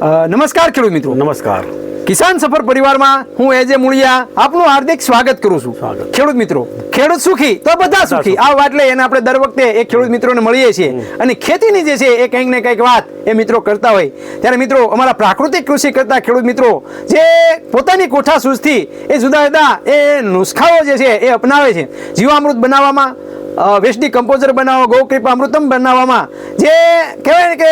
અ, નમસ્કાર ખેડૂત મિત્રો. નમસ્કાર. કિસાન સફર પરિવારમાં હું એજે મુળિયા આપનું હાર્દિક સ્વાગત કરું છું. ખેડૂત મિત્રો ખેડૂત સુખી તો બધા સુખી. આ વાત લઈ અને આપણે દર વખતે એ ખેડૂત મિત્રોને મળીએ છીએ. અને ખેતીની જે છે એ કંઈક ને કંઈક વાત એ મિત્રો કરતા હોય. ત્યારે મિત્રો અમારા પ્રાકૃતિક કૃષિ કરતા ખેડૂત મિત્રો જે પોતાની કોઠા સૂઝથી એ જુદા જુદા એ નુસ્ખાઓ જે છે એ અપનાવે છે. જીવામૃત બનાવવામાં વેસ્ટી કમ્પોઝર બનાવવા ગૌકૃપા અમૃતમ બનાવવામાં. જે કહેવાય ને કે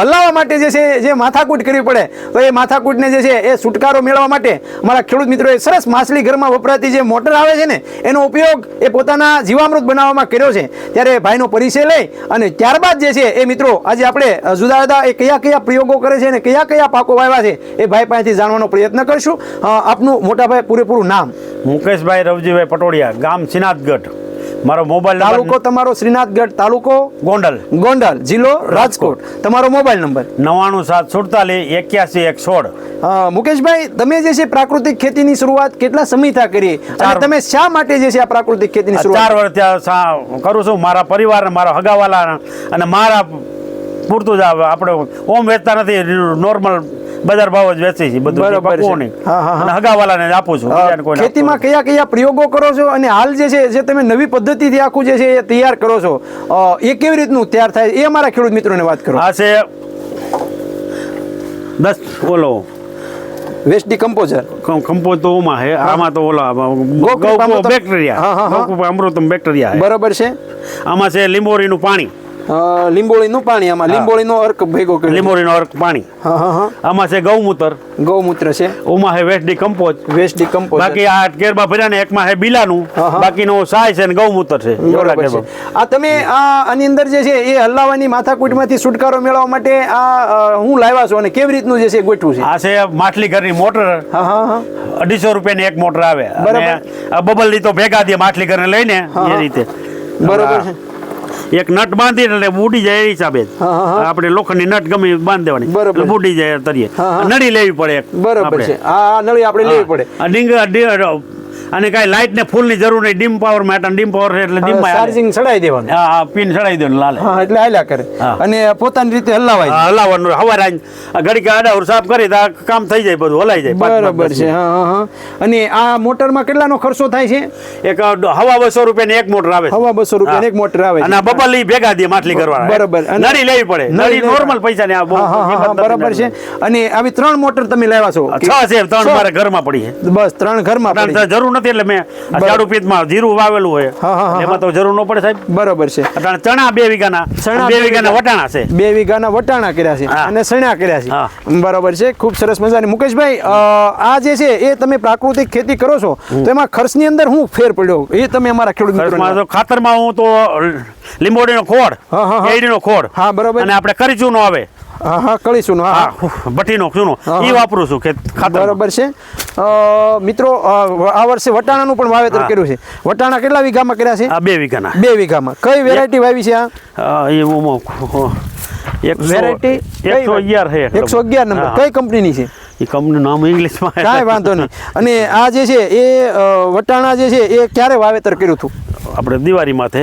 હલાવવા માટે જે છે, જે માથાકૂટ કરવી પડે, તો એ માથાકૂટને જે છે, એ છુટકારો મેળવવા માટે અમારા ખેડૂત મિત્રોએ સરસ માછલી ઘરમાં વપરાતી જે મોટર આવે છે ને, એનો ઉપયોગ એ પોતાના જીવામૃત બનાવવામાં કર્યો છે. ત્યારે ભાઈનો પરિચય લઈ અને ત્યારબાદ જે છે, એ મિત્રો, આજે આપણે જુદા જુદા એ કયા કયા પ્રયોગો કરે છે અને કયા કયા પાકો વાવ્યા છે, એ ભાઈ પાસેથી જાણવાનો પ્રયત્ન કરશું. આપનું મોટાભાઈ પૂરેપૂરું નામ. મુકેશભાઈ રવજીભાઈ પટોડિયા ગામ સિનાથગઢ. મારો મોબાઈલ તાલુકો તમારો શ્રીનાથગઢ તાલુકો? ગોંડલ. ગોંડલ જિલ્લો રાજકોટ. તમારો મોબાઈલ નંબર? નવાણું સાત સુડતાલીસ એક્યાસી એક સોળ. મુકેશભાઈ તમે જે છે પ્રાકૃતિક ખેતીની શરૂઆત કેટલા સમયથી કરી? અને તમે શા માટે જે છે આ પ્રાકૃતિક ખેતીની ચાર શરૂઆત વર્ષ ત્યાં સા- કરું છું. મારા પરિવાર મારા હગાવાલા અને મારા પૂરતું જ આપણે ઓમ વેચતા નથી. નોર્મલ બજાર ભાવ જ વેચી છે બધું બરાબર છે. હા, હા, હા. અને હગાવાલાને જ આપું છું બીજાને કોઈને આપતો ખેતીમાં કયા કયા પ્રયોગો કરો છો અને હાલ જે છે જે તમે નવી પદ્ધતિથી આખું જે છે એ તૈયાર કરો છો અ, એ કેવી રીતનું તૈયાર થાય એ અમારા ખેડૂત મિત્રોને વાત કરો. આ છે દસ ઓલો. વેસ્ટી કમ્પોઝર. કમ્પોઝ તો ઓમાં છે આમાં તો ઓલા બેક્ટેરિયા હા, હા, હા. ગૌકૃપા અમૃતમ બેક્ટેરિયા બરાબર છે. આમાં છે લીંબોરીનું પાણી. લીંબોળીનું પાણી આમાં. લીંબોળીનો અર્ક ભેગો લીંબોળી લીંબોરીનો અર્ક પાણી. આમાં છે ગૌમૂત્ર. ગૌમૂત્ર છે. ઓમાં છે વેસ્ટ કમ્પોઝ વેસ્ટી કમ્પોઝર બાકી આ કેરબા ભર્યા ને એકમાં છે બિલાનું. હા. બાકીનું સાય છે ને ગૌમૂત્ર છે. આ તમે આ આની અંદર જે છે એ હલાવાની માથાકૂટમાંથી છુટકારો મેળવવા માટે આ હું લાવ્યા છું અને કેવી રીતનું જે છે ગોઠવું છે? આ છે માટલી ઘરની મોટર. અઢીસો રૂપિયાની એક મોટર આવે. બરાબર. બબલ બબલની તો ભેગા દે માછલી ઘરને લઈને એ રીતે. બરાબર છે. એક નટ બાંધી એટલે ઉડી જાય એ હિસાબે. આપણે લોખંડની નટ ગમે બાંધી દેવાની. બરાબર. ઉડી જાય તરીએ. નળી લેવી પડે બરાબર છે. આ નળી આપણે લેવી પડે. ડીંગ અને કાંઈ લાઇટ ને ફૂલની જરૂર નહીં. ડીમ પાવર માટે ડીમ પાવર છે એટલે ડીમ ચાર્જિંગ ચડાવી દેવાનું. હા પિન ચડાવી દેવાનું ને લાલે. હા એટલે હાલ્યા કરે. અને પોતાની રીતે હલાવાય. હલાવવાનું હવાર ઘડીક આડાવર સાફ કરી તો કામ થઈ જાય બધું હલાઈ જાય બરાબર છે હા હા અને આ મોટરમાં કેટલાનો ખર્ચો થાય છે? એક હવા બસો રૂપિયાની એક મોટર આવે હવા બસો રૂપિયા એક મોટર આવે અને બબલ ઈ ભેગા દે માટલી કરવા બરાબર. નળી લેવી પડે. નળી નોર્મલ પૈસા ને આ બરાબર છે. અને આવી ત્રણ મોટર તમે લાવ્યા છો? છ છે ત્રણ. મારે ઘરમાં પડી છે. બસ ત્રણ ઘરમાં પડી. તો જરૂર નથી એટલે મેં. ઝાડુ પીતમાં જીરું વાવેલું હોય. એમાં તો જરૂર ન પડે સાહેબ. બરાબર છે. અટાણે ચણા બે વીઘાના. ચણા બે વીઘાના વટાણા છે. બે વીઘાના વટાણા કર્યા છે અને સણા કર્યા છે. બરાબર છે. ખૂબ સરસ મજાની. મુકેશભાઈ આ જે છે એ તમે પ્રાકૃતિક ખેતી કરો છો તો એમાં ખર્ચની અંદર હું ફેર પડ્યો? એ તમે અમારા ખેડૂત મિત્રો ખાતરમાં હું તો લીંબોડીનો ખોડ. એડીનો ખોડ હા, બરાબર. અને આપણે કરીચું નો આવે. હા હા કળીશું હા હા. ભઠ્ઠીનો ચૂનો એ વાપરું છું કે ખાતર બરાબર છે. મિત્રો આ વર્ષે વટાણાનું પણ વાવેતર કર્યું છે. વટાણા કેટલા વીઘામાં કર્યા છે? આ બે વીઘાના. બે વીઘામાં. કઈ વેરાયટી વાવી છે આ? એ વેરાયટી એકસો અગિયાર છે એકસો અગિયાર નંબર કઈ કંપનીની છે? એ કંપની નામ ઇંગ્લિશમાં કાંઈ વાંધો નહીં. અને આ જે છે એ વટાણા જે છે એ ક્યારે વાવેતર કર્યું હતું? આપણે દિવાળી માથે.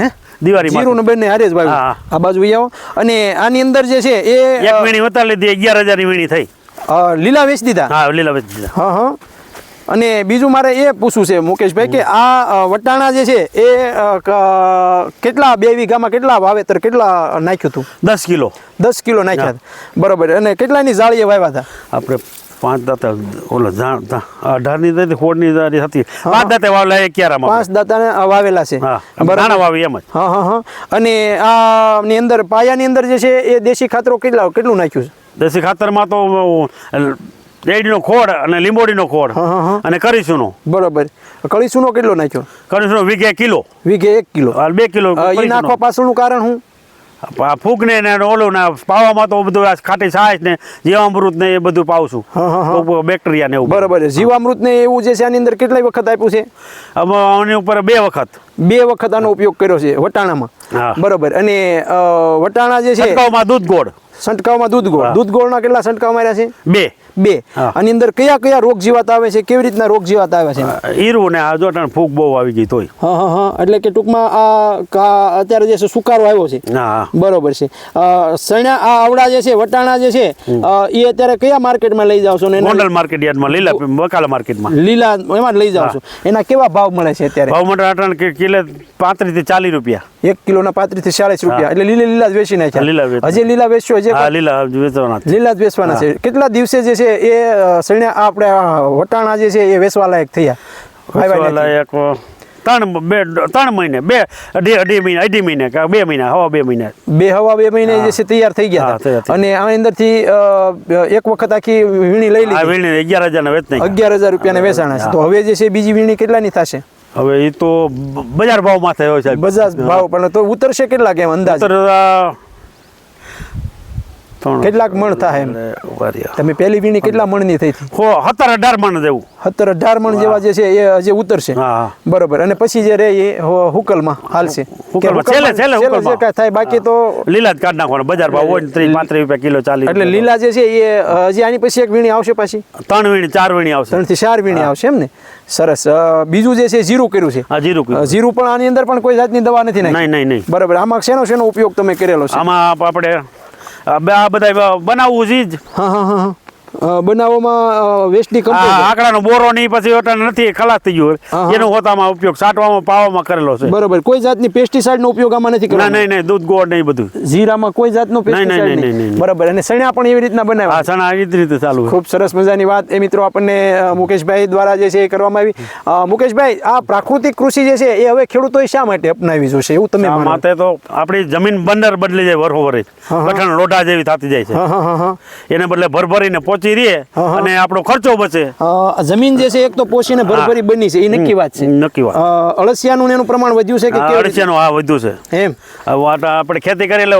હે? દિવાળી જીરું. બંને હારે જ ભાઈ આ બાજુ આવો અને આની અંદર જે છે એ એક વીણી વતા લીધી અગિયાર હજારની વીણી થઈ. લીલા વેચી દીધા? હા લીલા વેચી દીધા. હા હા. અને બીજું મારે એ પૂછવું છે મુકેશભાઈ કે આ વટાણા જે છે એ કેટલા બે વીઘામાં કેટલા વાવેતર કેટલા નાખ્યું હતું? દસ કિલો. દસ કિલો નાખ્યા બરોબર. અને કેટલાની જાળીએ વાવ્યા હતા? આપણે પાંચ દાતા ઓલો જાણ અઢારની દાતી સોળની દાતી હતી પાંચ દાતે વાવલા એ ક્યારામાં પાંચ દાતાને વાવેલા છે. હા દાણા વાવી એમ જ. હા હા હા. અને આ ની અંદર પાયાની અંદર જે છે એ દેશી ખાતરો કેટલા કેટલું નાખ્યું છે? દેશી ખાતરમાં તો ડેડીનો ખોડ અને લીંબોડીનો ખોડ હા, હા, હા. અને કરીસુનો. બરોબર. કરીશુનો કેટલો નાખ્યો? કરીશુનો વીઘે કિલો. વીઘે એક કિલો. આ બે કિલો એ નાખવા પાછળનું કારણ શું? આ ફૂગને ને ઓલું ને પાવામાં તો બધું આ ખાટી છાશ ને જીવામૃત ને એ બધું પાવું છું. તો બેક્ટેરિયા ને એવું બરોબર છે. જીવામૃત ને એવું જે છે આની અંદર કેટલી વખત આપ્યું છે? આની ઉપર બે વખત. બે વખત આનો ઉપયોગ કર્યો છે વટાણામાં. બરાબર. અને વટાણા જે છે દૂધ ગોળ. છંટકાવમાં દૂધ ગોળ. દૂધ ગોળના કેટલા છંટકાવ માર્યા છે? બે. બે. આની અંદર કયા કયા રોગ જીવાત આવે છે? કેવી રીતના રોગ જીવાત આવે છે? ઈરું ને આ જો ફૂગ બહુ આવી ગઈ તોય. હા હા હા. એટલે કે ટૂંકમાં આ અત્યારે જે સુકારો આવ્યો છે. બરોબર છે. સણા આ આવડા જે છે વટાણા જે છે એ અત્યારે કયા માર્કેટમાં લઈ જાવ છો ને ગોંડલ માર્કેટ યાર્ડમાં લીલા બકાલા માર્કેટમાં. લીલા એમાં લઈ જાવ છો. એના કેવા ભાવ મળે છે અત્યારે? ભાવ મળે અટાણ કે કિલો પાંત્રીસથી ચાલીસ રૂપિયા. એક કિલોના પાંત્રીસથી ચાલીસ રૂપિયા. એટલે લીલા લીલા જ વેચી નાખ્યા. લીલા. હજી લીલા વેચશો હજી હા લીલા વેચવાના છે. લીલા જ વેચવાના છે. કેટલા દિવસે જે છે એ અ, આપણે વટાણા જે છે એ વેચવા લાયક થયા વેચવાના ત્રણ બે ત્રણ મહિને બે અઢી અઢી મહિને અઢી મહિને બે મહિના હવા બે મહિના. બે હવા બે મહિને જે છે તૈયાર થઈ ગયા અને આ અંદરથી થી એક વખત આખી વીણી લઈ લીધી. વીણી અગિયાર હજાર ના વેચના અગિયાર હજાર રૂપિયાને વેચાણા છે. તો હવે જે છે બીજી વીણી કેટલાની થશે? હવે એ તો બજાર ભાવ માથે થયો છે બજાજ ભાવ પણ તો ઉતરશે કેટલા કેમ અંદાજ? કેટલાક મણ થાય એમ? તમે પહેલી વીણી કેટલા મણની થઈ હો સત્તર અઢાર મણ જેવું. સત્તર અઢાર મણ જેવા જે છે એ હજી ઉતરશે. બરોબર. અને પછી જે રે એ હુકલમાં હાલશે. કાંઈ થાય બાકી તો લીલા જ કાઢ નાખવાનો. બજાર ભાવ હોય ત્રીસ પાંત્રીસ રૂપિયા કિલો ચાલીસ એટલે લીલા જે છે એ હજી આની પછી એક વીણી આવશે પાછી? ત્રણ વીણી ચાર વીણી આવશે. ત્રણથી ચાર વીણી આવશે એમ ને? સરસ. બીજું જે છે જીરું કર્યું છે. જીરું જીરું પણ આની અંદર પણ કોઈ જાતની દવા નથી નહીં નહીં નહીં. બરાબર. આમાં શેનો શેનો ઉપયોગ તમે કરેલો છે? આમાં આપણે આ બધા બનાવવું છે જ. હા હા હા. બનાવવામાં વેસ્ટની કંપની આંકડાનો બોરો નહીં પછી ઓટા નથી ખલાસ થઈ ગયું. હા, હા. એનો હોતામાં ઉપયોગ સાટવામાં પાવામાં કરેલો છે. બરોબર. કોઈ જાતની પેસ્ટિસાઇડનો ઉપયોગ આમાં નથી કરવાનો. નહીં નહીં દૂધ ગોળ નહીં બધું. જીરામાં કોઈ જાતનો પેસ્ટિસાઇડ નહીં, નહીં. અને સણ્યા પણ એવી રીતના આ બનાવ્યા સણા એ રીતે ચાલુ ખૂબ સરસ મજાની વાત. એ મિત્રો આપણને મુકેશભાઈ દ્વારા જે છે એ કરવામાં આવી. મુકેશભાઈ આ પ્રાકૃતિક કૃષિ જે છે એ હવે ખેડૂતોએ શા માટે અપનાવી જોશે? એવું તમે માટે તો આપણી જમીન બંદર બદલી જાય વરહો વરે હા, હા. કઠણ લોઢા જેવી થતી જાય છે. હા હા હા હા. એને બદલે ભરભરીને પહોંચી હા, હા. અને આપણો ખર્ચો બચે. જમીન જે છે એક તો પોષીને ભરભરી બની છે એ નક્કી વાત છે. નક્કી વાત. અળસિયાનું ને એનું પ્રમાણ વધ્યું છે કે અળસિયાનું આ વધ્યું છે. એમ. આપણે ખેતી કરી એટલે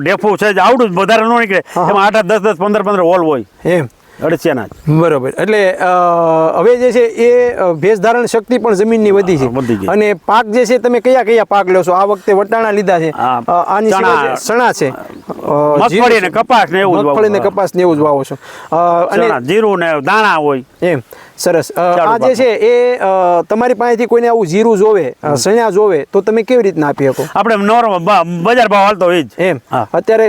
ડેફું છે જ આવડું જ વધારે ન નીકળે. એમાં આઠ દસ દસ પંદર પંદર હોલ હોય. એમ. અળસિયાના જ. બરોબર. એટલે હવે જે છે એ ભેજ ધારણ શક્તિ પણ જમીનની વધી છે. અને પાક જે છે તમે કયા કયા પાક લો છો? આ વખતે વટાણા લીધા છે. આની ચણા. છે. મગફળી ને કપાસ ને એવું મગફળી ને કપાસ ને એવું જ વાવો છો. અને જીરું ને દાણા હોય. એમ. સરસ. આ જે છે એ તમારી પાસેથી કોઈને આવું જીરું જોવે સણ્યા જોવે તો તમે કેવી રીતના આપી શકો? આપણે નોર્મલ બજાર ભાવ હાલતો હોય જ. એમ. અત્યારે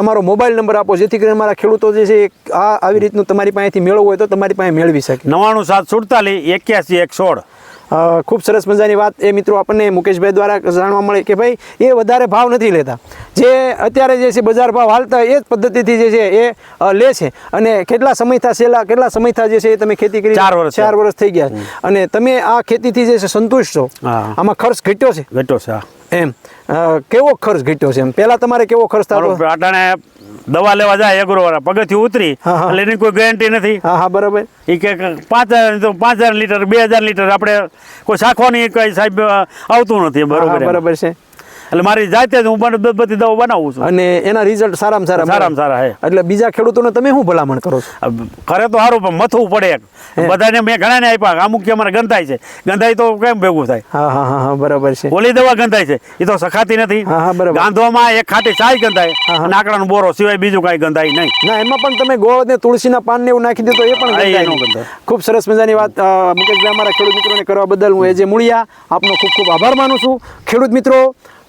તમારો મોબાઈલ નંબર આપો જેથી કરીને મારા ખેડૂતો જે છે આ આવી રીતનું તમારી પાસેથી મેળવવું હોય તો તમારી પાસે મેળવી શકે. નવાણું સાત સુડતાલીસ એક્યાસી એક સોળ. ખૂબ સરસ મજાની વાત એ મિત્રો આપણને મુકેશભાઈ દ્વારા જાણવા મળે કે ભાઈ એ વધારે ભાવ નથી લેતા. જે અત્યારે જે છે બજાર ભાવ હાલતા એ જ પદ્ધતિથી જે છે એ લે છે. અને કેટલા સમયથા છેલ્લા કેટલા સમયથી જે છે એ તમે ખેતી કરી ચાર વર્ષ ચાર વર્ષ થઈ ગયા. અને તમે આ ખેતીથી જે છે સંતુષ્ટ છો. આમાં ખર્ચ ઘટ્યો છે? ઘટ્યો છે. એમ. કેવો ખર્ચ ઘટ્યો છે? એમ. પહેલાં તમારે કેવો ખર્ચ થતો? અટાણે દવા લેવા જાય એગ્રો વાળા પગથિયું ઉતરી. એટલે એની કોઈ ગેરંટી નથી. હા હા બરાબર. એ કે પાંચ હજાર તો પાંચ હજાર લીટર બે હજાર લીટર આપણે કોઈ શાખવાની કઈ સાહેબ આવતું નથી. બરોબર બરાબર છે. એટલે મારી જાતે જ હું બધી દવા બનાવું છું. અને એના રિઝલ્ટ સારામાં સારા સારામાં સારા હે. એટલે બીજા ખેડૂતોને તમે શું ભલામણ કરો છો? ખરે તો સારું પણ મથવું પડે એક. બધાને મેં ઘણાને આપ્યા. અમુક કે અમારે ગંધાય છે. ગંધાય તો કેમ ભેગું થાય? હા હા હા બરાબર છે. ઓલી દવા ગંધાય છે. એ તો સખાતી નથી. હા, હા, બરાબર. ગાંધવામાં એક ખાટી ચાય ગંધાય. અને આકડાનો બોરો સિવાય બીજું કાંઈ ગંધાય નહીં. ના એમાં પણ તમે ગોળ ને તુલસીના પાન ને એવું નાખી દે તો એ પણ ગંધાય. ખૂબ સરસ મજાની વાત મુકેશભાઈ અમારા ખેડૂત મિત્રોને કરવા બદલ હું એ જે મૂળિયા આપનો ખૂબ ખૂબ આભાર માનું છું. ખેડૂત મિત્રો